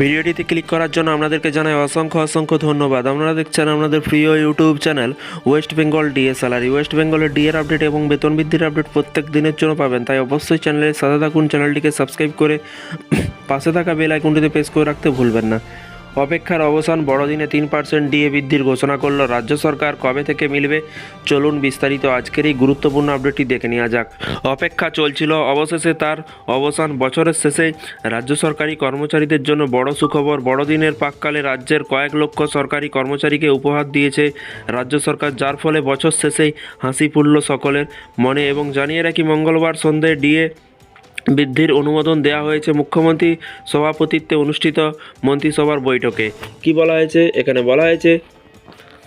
ভিডিওটিতে ক্লিক করার জন্য আপনাদেরকে জানাই অসংখ্য অসংখ্য ধন্যবাদ। আপনারা দেখছেন আপনাদের প্রিয় YouTube channel West Bengal DA salary West বেঙ্গলের ডিএর আপডেট এবং বেতন বৃদ্ধির আপডেট প্রত্যেক দিনের জন্য পাবেন। তাই অবশ্যই চ্যানেলের সাথে থাকুন, চ্যানেলটিকে সাবস্ক্রাইব করে পাশে থাকা বেল আইকনটিতে প্রেস করে রাখতে ভুলবেন না। অপেক্ষার অবসান বড়দিনে তিন পার্সেন্ট ডিএ বৃদ্ধির ঘোষণা করল রাজ্য সরকার। কবে থেকে মিলবে? চলুন বিস্তারিত আজকের এই গুরুত্বপূর্ণ আপডেটটি দেখে নেওয়া যাক। অপেক্ষা চলছিল, অবশেষে তার অবসান বছরের শেষে রাজ্য সরকারি কর্মচারীদের জন্য বড় সুখবর। বড়দিনের পাককালে রাজ্যের কয়েক লক্ষ সরকারি কর্মচারীকে উপহার দিয়েছে রাজ্য সরকার, যার ফলে বছর শেষেই হাসি ফুটল সকলের মনে এবং জানিয়ে রাখি মঙ্গলবার সন্ধ্যায় ডিএ বৃদ্ধির অনুমোদন দেওয়া হয়েছে মুখ্যমন্ত্রী সভাপতিত্বে অনুষ্ঠিত মন্ত্রিসভার বৈঠকে। কি বলা হয়েছে? এখানে বলা হয়েছে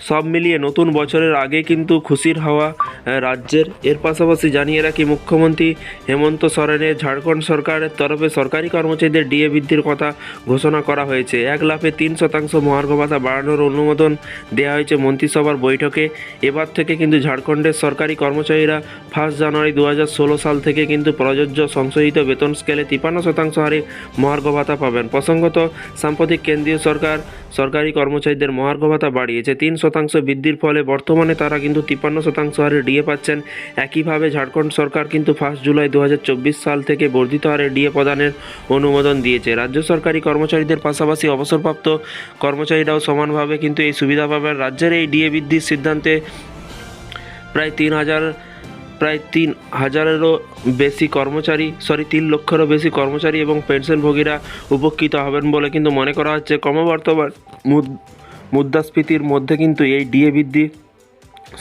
সব মিলিয়ে নতুন বছরের আগে কিন্তু খুশির হাওয়া রাজ্যের। এর পাশাপাশি জানিয়ে রাখি, মুখ্যমন্ত্রী হেমন্ত সরেনের ঝাড়খণ্ড সরকারের তরফে সরকারি কর্মচারীদের ডিএ বৃদ্ধির কথা ঘোষণা করা হয়েছে। এক লাফে তিন শতাংশ মহার্ঘ ভাতা বাড়ানোর অনুমোদন দেওয়া হয়েছে মন্ত্রিসভার বৈঠকে। এবার থেকে কিন্তু ঝাড়খণ্ডের সরকারি কর্মচারীরা ফার্স্ট জানুয়ারি দু হাজার ষোলো সাল থেকে কিন্তু প্রযোজ্য সংশোধিত বেতন স্কেলে তিপান্ন শতাংশ হারে মহার্ঘ ভাতা পাবেন। প্রসঙ্গত, সাম্প্রতিক কেন্দ্রীয় সরকার সরকারি কর্মচারীদের মহার্ঘ ভাতা বাড়িয়েছে। তিন শতাংশ বৃদ্ধির ফলে বর্তমানে তারা কিন্তু তিপ্পান্ন শতাংশ হারে ডিএ পাচ্ছেন। একইভাবে ঝাড়খণ্ড সরকার কিন্তু ফার্স্ট জুলাই দু হাজার চব্বিশ সাল থেকে বর্ধিত হারে ডিএ প্রদানের অনুমোদন দিয়েছে। রাজ্য সরকারি কর্মচারীদের পাশাপাশি অবসরপ্রাপ্ত কর্মচারীরাও সমানভাবে কিন্তু এই সুবিধা পাবেন। রাজ্যের এই ডিএ বৃদ্ধির সিদ্ধান্তে প্রায় তিন হাজার প্রায় তিন হাজারেরও বেশি কর্মচারী সরি তিন লক্ষেরও বেশি কর্মচারী এবং পেনশনভোগীরা উপকৃত হবেন বলে কিন্তু মনে করা হচ্ছে। ক্রমবর্তমান মুদ্রাস্ফীতির মধ্যে কিন্তু এই ডিএ বৃদ্ধি।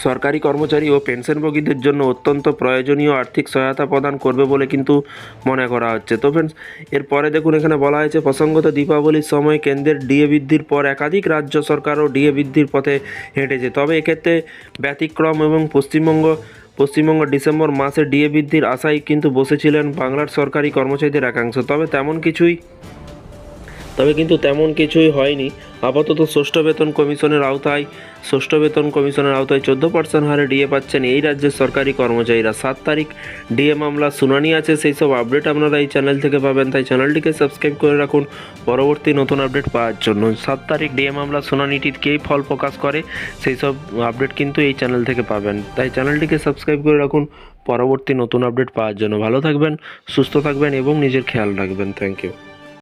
সরকারি কর্মচারী ও পেনশনভোগীদের জন্য অত্যন্ত প্রয়োজনীয় আর্থিক সহায়তা প্রদান করবে বলে কিন্তু মনে করা হচ্ছে। তো ফ্রেন্ডস এরপরে দেখুন, এখানে বলা হয়েছে, প্রসঙ্গত দীপাবলির সময় কেন্দ্রের ডিএ বৃদ্ধির পর একাধিক রাজ্য সরকারও ডিএ বৃদ্ধির পথে হেঁটেছে। তবে এক্ষেত্রে ব্যতিক্রম এবং পশ্চিমবঙ্গ পশ্চিমবঙ্গ ডিসেম্বর মাসে ডিএ বৃদ্ধির আশায় কিন্তু বসেছিলেন বাংলার সরকারি কর্মচারীদের একাংশ। তবে তেমন কিছুই তবে কিন্তু তেমন কিছুই হয়নি। আপাতত ষষ্ঠ বেতন কমিশনের আওতায়, ষষ্ঠ বেতন কমিশনের আওতায় চোদ্দ পার্সেন্ট হারে ডিএ পাচ্ছেন এই রাজ্যের সরকারি কর্মচারীরা। সাত তারিখ ডিএ মামলা শুনানি আছে, সেই সব আপডেট আপনারা এই চ্যানেল থেকে পাবেন। তাই চ্যানেলটিকে সাবস্ক্রাইব করে রাখুন। পরবর্তী নতুন আপডেট পাওয়ার জন্য। সাত তারিখ ডিএ মামলা শুনানিটির কেই ফল প্রকাশ করে, সেই সব আপডেট কিন্তু এই চ্যানেল থেকে পাবেন। তাই চ্যানেলটিকে সাবস্ক্রাইব করে রাখুন। পরবর্তী নতুন আপডেট পাওয়ার জন্য। ভালো থাকবেন, সুস্থ থাকবেন এবং নিজের খেয়াল রাখবেন। Thank you.